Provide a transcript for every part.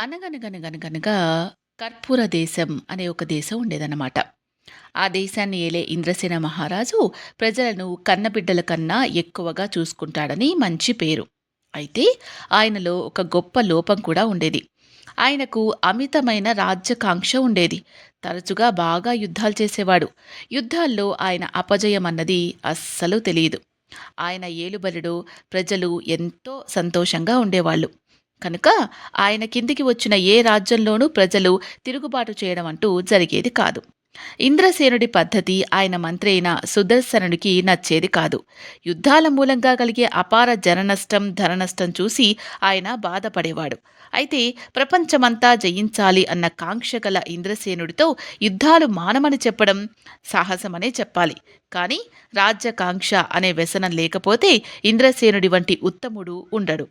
అనగనగనగనగనగా కర్పూర దేశం అనే ఒక దేశం ఉండేదన్నమాట. ఆ దేశాన్ని ఏలే ఇంద్రసేన మహారాజు ప్రజలను కన్నబిడ్డల కన్నా ఎక్కువగా చూసుకుంటాడని మంచి పేరు. అయితే ఆయనలో ఒక గొప్ప లోపం కూడా ఉండేది. ఆయనకు అమితమైన రాజ్యకాంక్ష ఉండేది. తరచుగా బాగా యుద్ధాలు చేసేవాడు. యుద్ధాల్లో ఆయన అపజయం అన్నది అస్సలు తెలియదు ఆయన ఏలుబడిలో ప్రజలు ఎంతో సంతోషంగా ఉండేవాళ్ళు. కనుక ఆయన కిందికి వచ్చిన ఏ రాజ్యంలోనూ ప్రజలు తిరుగుబాటు చేయడం అంటూ జరిగేది కాదు. ఇంద్రసేనుడి పద్ధతి ఆయన మంత్రి అయిన సుదర్శనుడికి నచ్చేది కాదు. యుద్ధాల మూలంగా కలిగే అపార జననష్టం, ధననష్టం చూసి ఆయన బాధపడేవాడు. అయితే ప్రపంచమంతా జయించాలి అన్న కాంక్ష గల ఇంద్రసేనుడితో యుద్ధాలు మానమని చెప్పడం సాహసమనే చెప్పాలి. కానీ రాజ్యకాంక్ష అనే వ్యసనం లేకపోతే ఇంద్రసేనుడి వంటి ఉత్తముడు ఉండడు.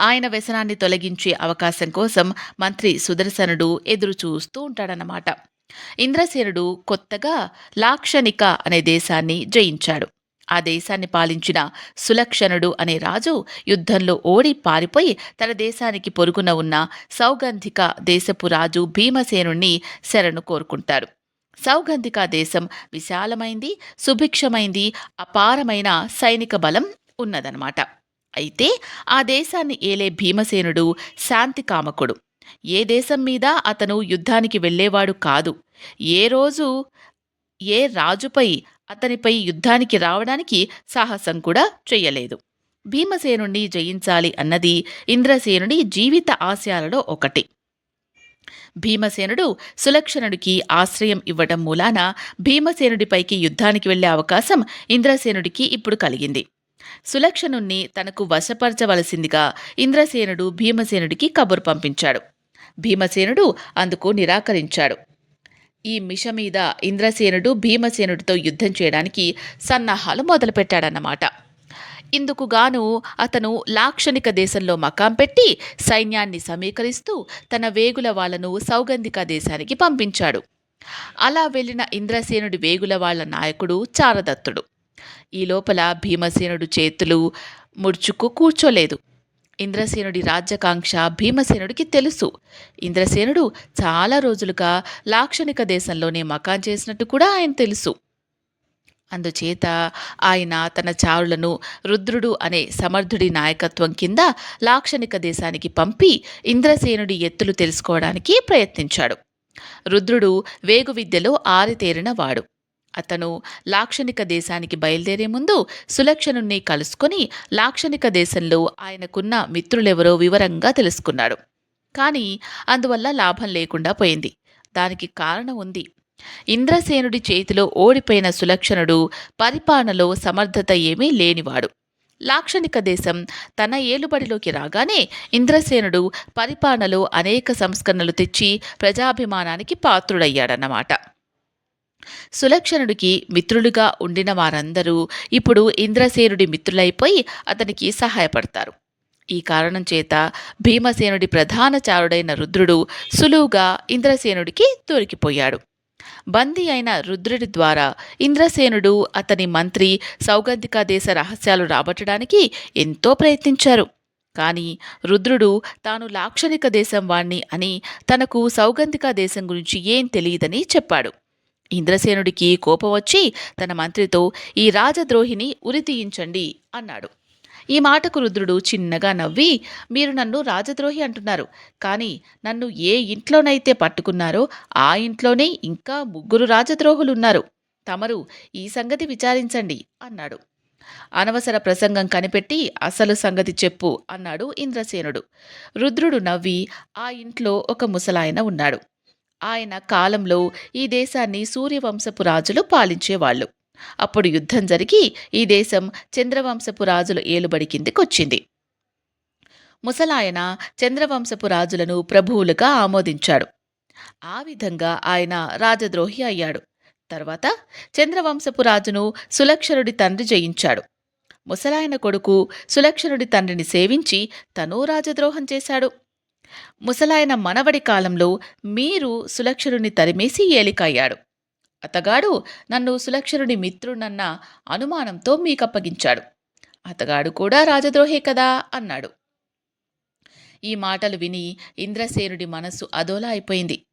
ఆయన వ్యసనాన్ని తొలగించే అవకాశం కోసం మంత్రి సుదర్శనుడు ఎదురు చూస్తూ ఉంటాడన్నమాట. ఇంద్రసేనుడు కొత్తగా లాక్షణిక అనే దేశాన్ని జయించాడు. ఆ దేశాన్ని పాలించిన సులక్షణుడు అనే రాజు యుద్ధంలో ఓడి పారిపోయి తన దేశానికి పొరుగున ఉన్న సౌగంధిక దేశపు రాజు భీమసేనుణ్ణి శరణు కోరుకుంటాడు. సౌగంధిక దేశం విశాలమైంది, సుభిక్షమైంది, అపారమైన సైనిక బలం ఉన్నదన్నమాట. అయితే ఆ దేశాన్ని ఏలే భీమసేనుడు శాంతి కామకుడు. ఏ దేశం మీద అతను యుద్ధానికి వెళ్ళేవాడు కాదు. ఏ రోజు ఏ రాజుపై అతనిపై యుద్ధానికి రావడానికి సాహసం కూడా చెయ్యలేదు. భీమసేనుణ్ణి జయించాలి అన్నది ఇంద్రసేనుడి జీవిత ఆశయాలలో ఒకటి. భీమసేనుడు సులక్షణుడికి ఆశ్రయం ఇవ్వటం మూలాన భీమసేనుడిపైకి యుద్ధానికి వెళ్ళే అవకాశం ఇంద్రసేనుడికి ఇప్పుడు కలిగింది. సులక్షణుణ్ణి తనకు వశపరచవలసిందిగా ఇంద్రసేనుడు భీమసేనుడికి కబురు పంపించాడు. భీమసేనుడు అందుకు నిరాకరించాడు. ఈ మిష మీద ఇంద్రసేనుడు భీమసేనుడితో యుద్ధం చేయడానికి సన్నాహాలు మొదలుపెట్టాడన్నమాట. ఇందుకుగాను అతను లాక్షణిక దేశంలో మకాం పెట్టి సైన్యాన్ని సమీకరిస్తూ తన వేగుల వాళ్ళను సౌగంధిక దేశానికి పంపించాడు. అలా వెళ్ళిన ఇంద్రసేనుడి వేగుల వాళ్ళ నాయకుడు చారదత్తుడు. ఈ లోపల భీమసేనుడు చేతులు ముడుచుకు కూర్చోలేదు. ఇంద్రసేనుడి రాజ్యకాంక్ష భీమసేనుడికి తెలుసు. ఇంద్రసేనుడు చాలా రోజులుగా లాక్షణిక దేశంలోనే మకాం చేసినట్టు కూడా ఆయన తెలుసు. అందుచేత ఆయన తన చారులను రుద్రుడు అనే సమర్థుడి నాయకత్వం కింద లాక్షణిక దేశానికి పంపి ఇంద్రసేనుడి ఎత్తులు తెలుసుకోవడానికి ప్రయత్నించాడు. రుద్రుడు వేగు విద్యలో ఆరితేరిన వాడు. అతను లాక్షణిక దేశానికి బయలుదేరే ముందు సులక్షణుణ్ణి కలుసుకొని లాక్షణిక దేశంలో ఆయనకున్న మిత్రులెవరో వివరంగా తెలుసుకున్నాడు. కానీ అందువల్ల లాభం లేకుండా పోయింది. దానికి కారణం ఉంది. ఇంద్రసేనుడి చేతిలో ఓడిపోయిన సులక్షణుడు పరిపాలనలో సమర్థత ఏమీ లేనివాడు. లాక్షణిక దేశం తన ఏలుబడిలోకి రాగానే ఇంద్రసేనుడు పరిపాలనలో అనేక సంస్కరణలు తెచ్చి ప్రజాభిమానానికి పాత్రుడయ్యాడన్నమాట. సులక్షణుడికి మిత్రులుగా ఉండిన వారందరూ ఇప్పుడు ఇంద్రసేనుడి మిత్రులైపోయి అతనికి సహాయపడతారు. ఈ కారణం చేత భీమసేనుడి ప్రధాన చారుడైన రుద్రుడు సులువుగా ఇంద్రసేనుడికి దొరికిపోయాడు. బందీ అయిన రుద్రుడి ద్వారా ఇంద్రసేనుడు అతని మంత్రి సౌగంధిక దేశ రహస్యాలు రాబట్టడానికి ఎంతో ప్రయత్నించారు. కానీ రుద్రుడు తాను లాక్షణిక దేశం వాణ్ణి అని తనకు సౌగంధిక దేశం గురించి ఏం తెలియదని చెప్పాడు. ఇంద్రసేనుడికి కోపం వచ్చి తన మంత్రితో ఈ రాజద్రోహిని ఉరితీయించండి అన్నాడు. ఈ మాటకు రుద్రుడు చిన్నగా నవ్వి మీరు నన్ను రాజద్రోహి అంటున్నారు. కానీ నన్ను ఏ ఇంట్లోనైతే పట్టుకున్నారో ఆ ఇంట్లోనే ఇంకా ముగ్గురు రాజద్రోహులున్నారు. తమరు ఈ సంగతి విచారించండి అన్నాడు. అనవసర ప్రసంగం కనిపెట్టి అసలు సంగతి చెప్పు అన్నాడు ఇంద్రసేనుడు. రుద్రుడు నవ్వి ఆ ఇంట్లో ఒక ముసలాయన ఉన్నాడు. ఆయన కాలంలో ఈ దేశాన్ని సూర్యవంశపు రాజులు పాలించేవాళ్ళు. అప్పుడు యుద్ధం జరిగి ఈ దేశం చంద్రవంశపు రాజుల ఏలుబడి కిందికొచ్చింది. ముసలాయన చంద్రవంశపు రాజులను ప్రభువులుగా ఆమోదించాడు. ఆ విధంగా ఆయన రాజద్రోహి అయ్యాడు. తర్వాత చంద్రవంశపు రాజును సులక్షణుడి తండ్రి జయించాడు. ముసలాయన కొడుకు సులక్షణుడి తండ్రిని సేవించి తనూ రాజద్రోహం చేశాడు. ముసలాయన మనవడి కాలంలో మీరు సులక్షరుణ్ణి తరిమేసి ఏలికయ్యాడు. అతగాడు నన్ను సులక్షరుడి మిత్రుడన్న అనుమానంతో మీకప్పగించాడు. అతగాడు కూడా రాజద్రోహే కదా అన్నాడు. ఈ మాటలు విని ఇంద్రసేనుడి మనస్సు అదోలా అయిపోయింది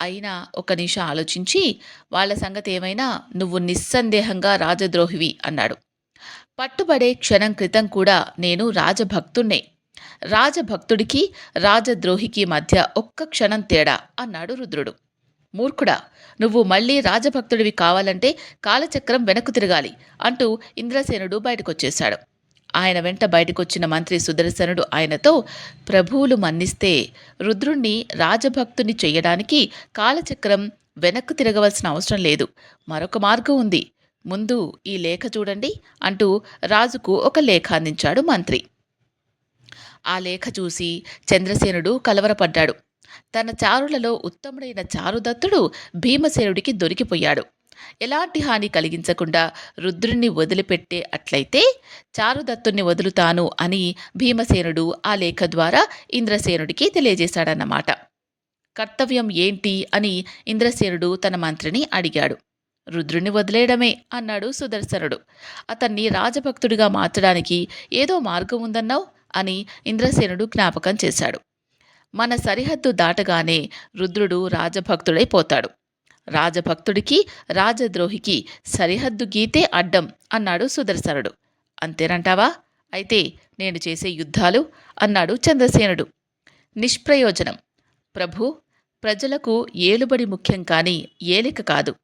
అయినా ఒక నిమిషం ఆలోచించి వాళ్ళ సంగతి ఏమైనా నువ్వు నిస్సందేహంగా రాజద్రోహివి అన్నాడు పట్టుబడే క్షణం క్రితం కూడా నేను రాజభక్తుణ్ణే రాజభక్తుడికి రాజద్రోహికి మధ్య ఒక్క క్షణం తేడా అన్నాడు రుద్రుడు. మూర్ఖుడా నువ్వు మళ్ళీ రాజభక్తుడివి కావాలంటే కాలచక్రం వెనక్కు తిరగాలి అంటూ ఇంద్రసేనుడు బయటకొచ్చేశాడు. ఆయన వెంట బయటకొచ్చిన మంత్రి సుదర్శనుడు ఆయనతో ప్రభువులు మన్నిస్తే రుద్రుణ్ణి రాజభక్తుని చెయ్యడానికి కాలచక్రం వెనక్కు తిరగవలసిన అవసరం లేదు. మరొక మార్గం ఉంది. ముందు ఈ లేఖ చూడండి అంటూ రాజుకు ఒక లేఖ అందించాడు మంత్రి. ఆ లేఖ చూసి చంద్రసేనుడు కలవరపడ్డాడు. తన చారులలో ఉత్తముడైన చారుదత్తుడు భీమసేనుడికి దొరికిపోయాడు. ఎలాంటి హాని కలిగించకుండా రుద్రుణ్ణి వదిలిపెట్టే అట్లయితే చారుదత్తుణ్ణి వదులుతాను అని భీమసేనుడు ఆ లేఖ ద్వారా ఇంద్రసేనుడికి తెలియజేశాడన్నమాట. కర్తవ్యం ఏంటి అని ఇంద్రసేనుడు తన మంత్రిని అడిగాడు. రుద్రుణ్ణి వదిలేయడమే అన్నాడు సుదర్శనుడు. అతన్ని రాజభక్తుడిగా మార్చడానికి ఏదో మార్గం ఉందన్నావు? అని ఇంద్రసేనుడు జ్ఞాపకం చేశాడు. మన సరిహద్దు దాటగానే రుద్రుడు రాజభక్తుడైపోతాడు రాజభక్తుడికి రాజద్రోహికి సరిహద్దు గీతే అడ్డం అన్నాడు సుదర్శనుడు. అంతేనంటావా? అయితే నేను చేసే యుద్ధాలు అన్నాడు చంద్రసేనుడు. నిష్ప్రయోజనం. ప్రభు ప్రజలకు ఏలుబడి ముఖ్యం కానీ ఏలిక కాదు.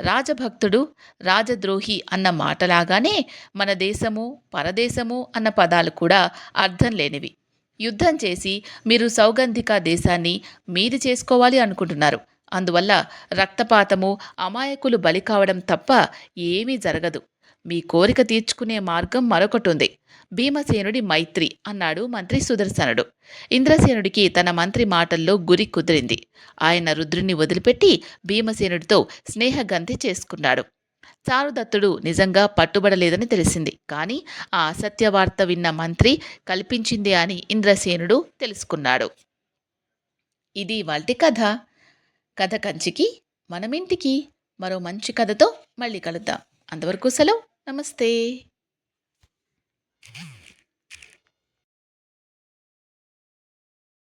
రాజభక్తుడు రాజద్రోహి అన్న మాటలాగానే మన దేశము పరదేశము అన్న పదాలు కూడా అర్థం లేనివి. యుద్ధం చేసి మీరు సౌగంధిక దేశాన్ని మీది చేసుకోవాలి అనుకుంటున్నారు. అందువల్ల రక్తపాతము అమాయకులు బలి కావడం తప్ప ఏమీ జరగదు. మీ కోరిక తీర్చుకునే మార్గం మరొకటి ఉంది భీమసేనుడి మైత్రి అన్నాడు మంత్రి సుదర్శనుడు. ఇంద్రసేనుడికి తన మంత్రి మాటల్లో గురి కుదిరింది. ఆయన రుద్రుణ్ణి వదిలిపెట్టి భీమసేనుడితో స్నేహగంధి చేసుకున్నాడు. చారుదత్తుడు నిజంగా పట్టుబడలేదని తెలిసింది. కానీ ఆ అసత్యవార్త విన్న మంత్రి కల్పించిందే అని ఇంద్రసేనుడు తెలుసుకున్నాడు. ఇది వాల్టి కథ. కథ కంచికి మనమింటికి మరో మంచి కథతో మళ్ళీ కలుద్దాం. అంతవరకు సెలవు. నమస్తే.